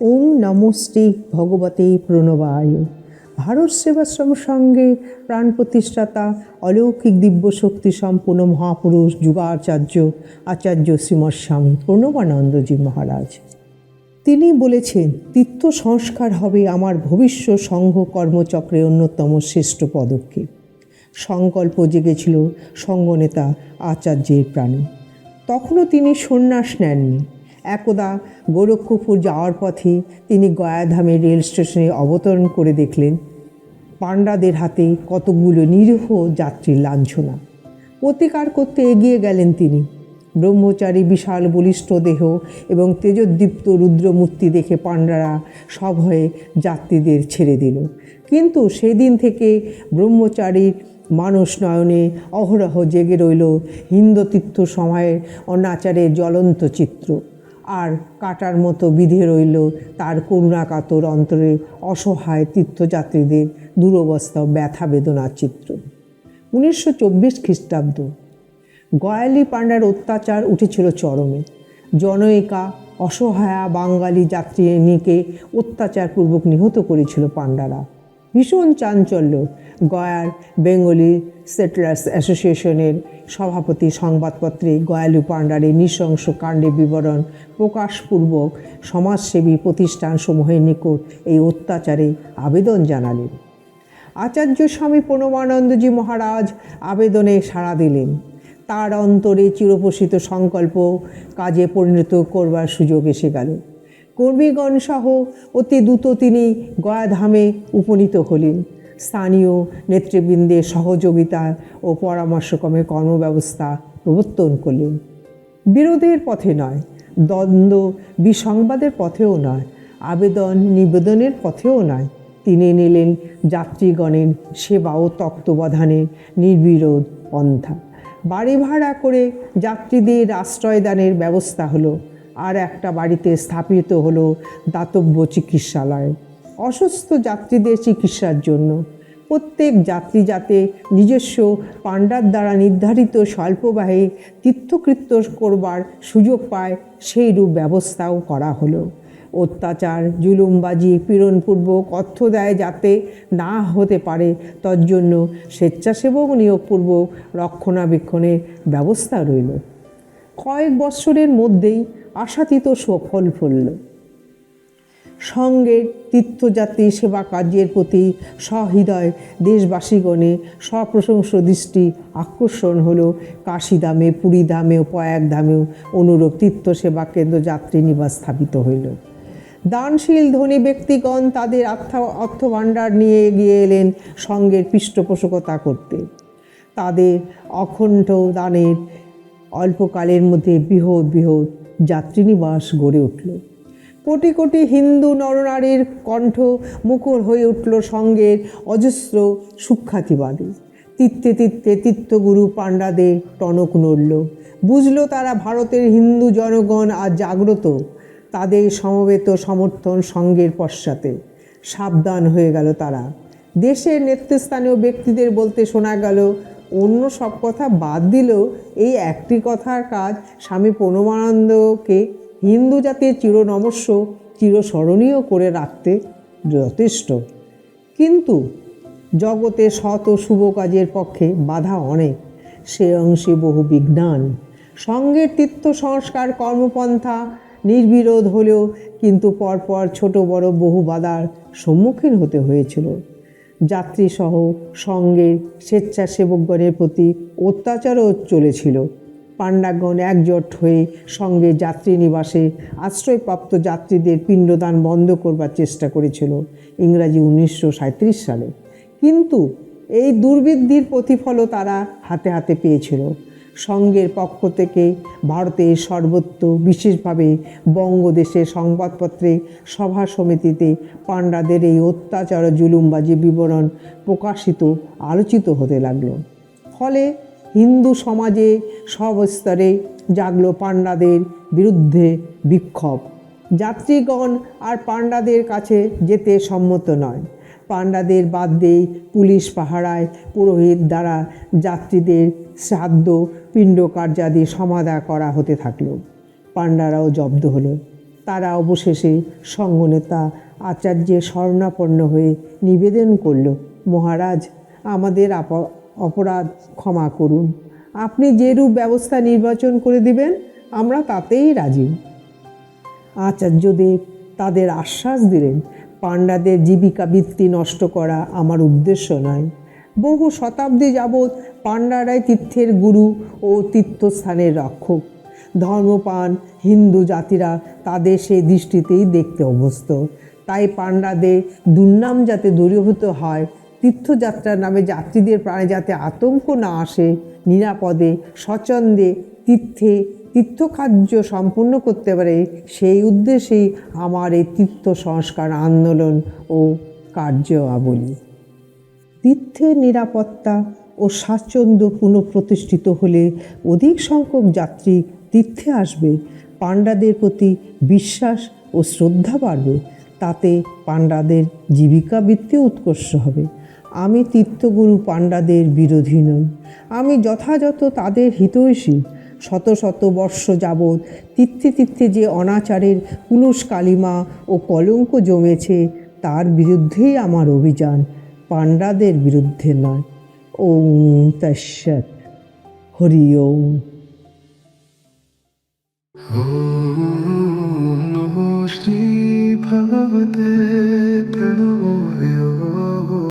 ওম নমস্তে ভগবতে প্রণবায়। ভারত সেবাশ্রম সঙ্গে প্রাণ প্রতিষ্ঠাতা অলৌকিক দিব্য শক্তি সম্পন্ন মহাপুরুষ যুগাচার্য আচার্য শ্রীমৎ স্বামী প্রণবানন্দজি মহারাজ। তিনি বলেছেন, তীর্থ সংস্কার হবে আমার ভবিষ্য সংঘ কর্মচক্রে অন্যতম শ্রেষ্ঠ পদক্ষেপ। সংকল্প জেগেছিল সঙ্গনেতা আচার্যের প্রাণী। তখনও তিনি সন্ন্যাস নেননি। একদা গোরক্ষপুর যাওয়ার পথে তিনি গয়াধামে রেল স্টেশনে অবতরণ করে দেখলেন পাণ্ডাদের হাতে কতগুলো নিরীহ যাত্রীর লাঞ্ছনা। প্রতিকার করতে এগিয়ে গেলেন তিনি। ব্রহ্মচারী বিশাল বলিষ্ঠ দেহ এবং তেজোদ্দীপ্ত রুদ্রমূর্তি দেখে পাণ্ডারা সব হয়ে যাত্রীদের ছেড়ে দিল। কিন্তু সেদিন থেকে ব্রহ্মচারীর মানুষ নয়নে অহরহ জেগে রইল হিন্দতীর্থ সময়ের অনাচারের জ্বলন্ত চিত্র। আর কাটার মতো বিধে রইল তার করুণাকাতর অন্তরে অসহায় তীর্থযাত্রীদের দুরবস্থা ব্যথা বেদনার চিত্র। উনিশশো চব্বিশ খ্রিস্টাব্দ। গয়ালি পাণ্ডার অত্যাচার উঠেছিল চরমে। জনৈকা অসহায়া বাঙালি যাত্রীনিকে অত্যাচারপূর্বক নিহত করেছিল পাণ্ডারা। ভীষণ চাঞ্চল্য গয়ার বেঙ্গলি সেটলার্স অ্যাসোসিয়েশনের সভাপতি সংবাদপত্রে গয়ালু পাণ্ডারের নৃশংস কাণ্ডের বিবরণ প্রকাশপূর্বক সমাজসেবী প্রতিষ্ঠানসমূহের নিকট এই অত্যাচারে আবেদন জানালেন। আচার্য স্বামী প্রণবানন্দজি মহারাজ আবেদনে সাড়া দিলেন। তার অন্তরে চিরপোষিত সংকল্প কাজে পরিণত করবার সুযোগ এসে গেল। কর্মীগণ সহ অতি দ্রুত তিনি গয়াধামে উপনীত হলেন। স্থানীয় নেতৃবৃন্দের সহযোগিতা ও পরামর্শক্রমে কর্মব্যবস্থা প্রবর্তন করলেন। বিরোধের পথে নয়, দ্বন্দ্ব, বিসংবাদের পথেও নয়, আবেদন নিবেদনের পথেও নয়। তিনি নিলেন যাত্রীগণের সেবা ও তত্ত্বাবধানের নির্বিরোধ পন্থা। বাড়ি ভাড়া করে যাত্রীদের আশ্রয়দানের ব্যবস্থা হলো, আর একটা বাড়িতে স্থাপিত হলো দাতব্য চিকিৎসালয়। অসুস্থ যাত্রীদের চিকিৎসার জন্য প্রত্যেক যাত্রী যাতে নিজস্ব পাণ্ডার দ্বারা নির্ধারিত স্বল্পবাহে তীর্থকৃত্য করবার সুযোগ পায় সেই রূপ ব্যবস্থাও করা হলো। অত্যাচার, জুলুমবাজি, পীড়নপূর্বক অর্থ দেয় যাতে না হতে পারে, তজ্জন্য স্বেচ্ছাসেবক নিয়োগপূর্বক রক্ষণাবেক্ষণের ব্যবস্থা রইল। কয়েক বৎসরের মধ্যেই আশাতীত সফল ফলল। সঙ্গে তীর্থযাত্রী সেবা কার্যের প্রতি সহৃদয় দেশবাসীগণে সপ্রশংস দৃষ্টি আকর্ষণ হল কাশীধামে, পুরীধামে ও প্রয়াগধামেও অনুরূপ তীর্থ সেবা কেন্দ্র যাত্রী নিবাস স্থাপিত হইল। দানশীল ধনী ব্যক্তিগণ তাদের অর্থ অর্থভাণ্ডার নিয়ে এগিয়ে এলেন সঙ্গের পৃষ্ঠপোষকতা করতে। তাদের অখণ্ড দানের অল্পকালের মধ্যে বৃহৎ বৃহৎ যাত্রীনিবাস গড়ে উঠল। কোটি কোটি হিন্দু নরনারীর কণ্ঠ মুখর হয়ে উঠল সঙ্গের অজস্র সুখ্যাতিবাদী তীর্থে তীর্থে তীর্থগুরু পাণ্ডাদের টনক নড়ল। বুঝলো তারা ভারতের হিন্দু জনগণ আজ জাগ্রত। তাদের সমবেত সমর্থন সঙ্গের পশ্চাতে সাবধান হয়ে গেল তারা। দেশের নেতৃস্থানীয় ব্যক্তিদের বলতে শোনা গেল, অন্য সব কথা বাদ দিলেও এই একটি কথার কাজ স্বামী প্রণবানন্দকে হিন্দু জাতির চিরনমস্য, চিরস্মরণীয় করে রাখতে যথেষ্ট। কিন্তু জগতে শত শুভ কাজের পক্ষে বাধা অনেক। সে অংশে বহু বিজ্ঞান। সঙ্গের তীর্থ সংস্কার কর্মপন্থা নির্বিরোধ হলেও কিন্তু পরপর ছোট বড় বহু বাধার সম্মুখীন হতে হয়েছিল। যাত্রীসহ সঙ্গের স্বেচ্ছাসেবকগণের প্রতি অত্যাচারও চলেছিল। পাণ্ডাগণ একজোট হয়ে সঙ্গে যাত্রী নিবাসে আশ্রয়প্রাপ্ত যাত্রীদের পিণ্ডদান বন্ধ করবার চেষ্টা করেছিল ইংরাজি উনিশশো সাঁইত্রিশ সালে। কিন্তু এই দুর্বৃদ্ধির প্রতিফলও তারা হাতে হাতে পেয়েছিল। সঙ্গের পক্ষ থেকে ভারতের সর্বত্র, বিশেষভাবে বঙ্গদেশের সংবাদপত্রে, সভা সমিতিতে পাণ্ডাদের এই অত্যাচার জুলুমবাজি বিবরণ প্রকাশিত, আলোচিত হতে লাগল। ফলে হিন্দু সমাজে সব স্তরে জাগলো পাণ্ডাদের বিরুদ্ধে বিক্ষোভ। যাত্রীগণ আর পাণ্ডাদের কাছে যেতে সম্মত নয়। পাণ্ডাদের বাদ দিয়ে পুলিশ পাহারায় পুরোহিত দ্বারা যাত্রীদের শ্রাদ্ধ পিণ্ড কার্যাদি সমাধা করা হতে থাকল। পাণ্ডারাও জব্দ হলো। তারা অবশেষে সঙ্গনেতা আচার্যের শরণাপন্ন হয়ে নিবেদন করল, মহারাজ, আমাদের আপ- অপরাধ ক্ষমা করুন। আপনি যেরূপ ব্যবস্থা নির্বাচন করে দিবেন, আমরা তাতেই রাজি। আচার্যদেব তাদের আশ্বাস দিলেন, পাণ্ডাদের জীবিকা বৃত্তি নষ্ট করা আমার উদ্দেশ্য নয়। বহু শতাব্দী যাবৎ পাণ্ডারাই তীর্থের গুরু ও তীর্থস্থানের রক্ষক। ধর্মপান, হিন্দু জাতিরা তাদের সেই দৃষ্টিতেই দেখতে অভ্যস্ত। তাই পাণ্ডাদের দুর্নাম যাতে দূরীভূত হয় তীর্থযাত্রার নামে যাত্রীদের প্রাণে যাতে আতঙ্ক না আসে, নিরাপদে স্বচ্ছন্দে তীর্থে তীর্থকার্য সম্পূর্ণ করতে পারে, সেই উদ্দেশ্যেই আমার এই তীর্থ সংস্কার আন্দোলন ও কার্যাবলী। তীর্থের নিরাপত্তা ও স্বাচ্ছন্দ্য পুনঃপ্রতিষ্ঠিত হলে অধিক সংখ্যক যাত্রী তীর্থে আসবে, পাণ্ডাদের প্রতি বিশ্বাস ও শ্রদ্ধা বাড়বে, তাতে পাণ্ডাদের জীবিকা বৃত্তি উৎকর্ষ হবে। আমি তীর্থগুরু পাণ্ডাদের বিরোধী নই। আমি যথাযথ তাদের হিতৈষী। শত শত বর্ষ যাবৎ তীর্থে তীর্থে যে অনাচারের পুলুষ কালিমা ও কলঙ্ক জমেছে, তার বিরুদ্ধেই আমার অভিযান। পাণ্ডাদের বিরুদ্ধে নয়। ওম তৎসৎ। হরি ওম। শ্রী ভগবত